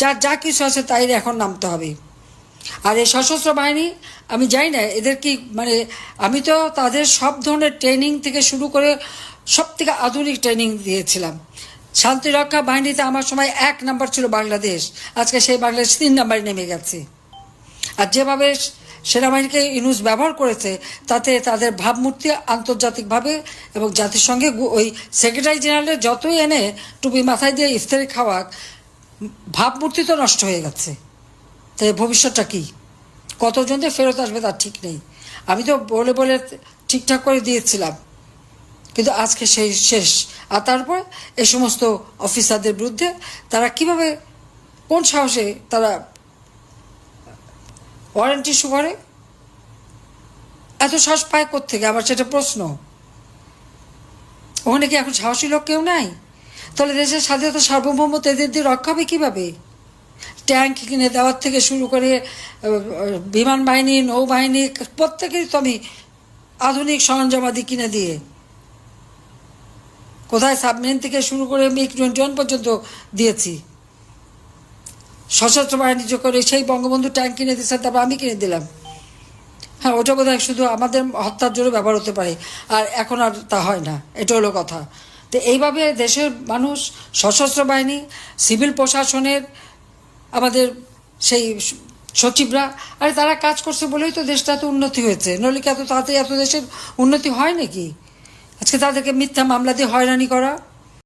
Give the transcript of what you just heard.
যা যা কিছু আছে তাই এখন নামতে হবে। আর এই সশস্ত্র বাহিনী, আমি জানি না, এদের কি মানে আমি তো তাদের সব ধরনের ট্রেনিং থেকে শুরু করে সব থেকে আধুনিক ট্রেনিং দিয়েছিলাম। শান্তিরক্ষা বাহিনীতে আমার সময় এক নাম্বার ছিল বাংলাদেশ। আজকে সেই বাংলাদেশ তিন নাম্বারে নেমে গেছে। আর যেভাবে সেনাবাহিনীকে ইউনুস ব্যবহার করেছে, তাতে তাদের ভাবমূর্তি আন্তর্জাতিকভাবে এবং জাতিসংঘে ওই সেক্রেটারি জেনারেলের যতই এনে টুপি মাথায় দিয়ে ইফতারি খাওয়াক ভাবমূর্তি তো নষ্ট হয়ে গেছে। তাই ভবিষ্যৎটা কী? কতজন যে ফেরত আসবে তার ঠিক নেই। আমি তো বলে বলে ঠিকঠাক করে দিয়েছিলাম। কিন্তু আজকে সেই শেষ। আর তারপর এই সমস্ত অফিসারদের বিরুদ্ধে তারা কীভাবে, কোন সাহসে তারা ওয়ারেন্টি ইস্যু করে? এত সাহস পায় থেকে আবার সেটা প্রশ্ন। ওখানে কি এখন সাহসী লোক কেউ নাই? তাহলে দেশের স্বাধীনতা সার্বভৌমত্ব এদের দিয়ে রক্ষা হবে কীভাবে? ট্যাঙ্ক কিনে দেওয়ার থেকে শুরু করে বিমান বাহিনী, নৌবাহিনী, প্রত্যেকেরই তো আমি আধুনিক সরঞ্জামাদি কিনে দিয়ে। কোথায় সাবমেরিন থেকে শুরু করে মিগ টোয়েন্টি ওয়ান পর্যন্ত দিয়েছি। সশস্ত্র বাহিনী যে করে সেই বঙ্গবন্ধু ট্যাঙ্ক কিনে দিয়েছেন তারপর আমি কিনে দিলাম। হ্যাঁ ওটা বোধহয় শুধু আমাদের হত্যার জন্য ব্যবহার হতে পারে, আর এখন আর তা হয় না, এটা হলো কথা। তো এইভাবে দেশের মানুষ সশস্ত্র বাহিনী, সিভিল প্রশাসনের আমাদের সেই সচিবরা, আরে তারা কাজ করছে বলেই তো দেশটা এত উন্নতি হয়েছে। নইলে নলিকা এত তাড়াতাড়ি এত দেশের উন্নতি হয় নাকি? আজকে তাদেরকে মিথ্যা মামলা দিয়ে হয়রানি করা।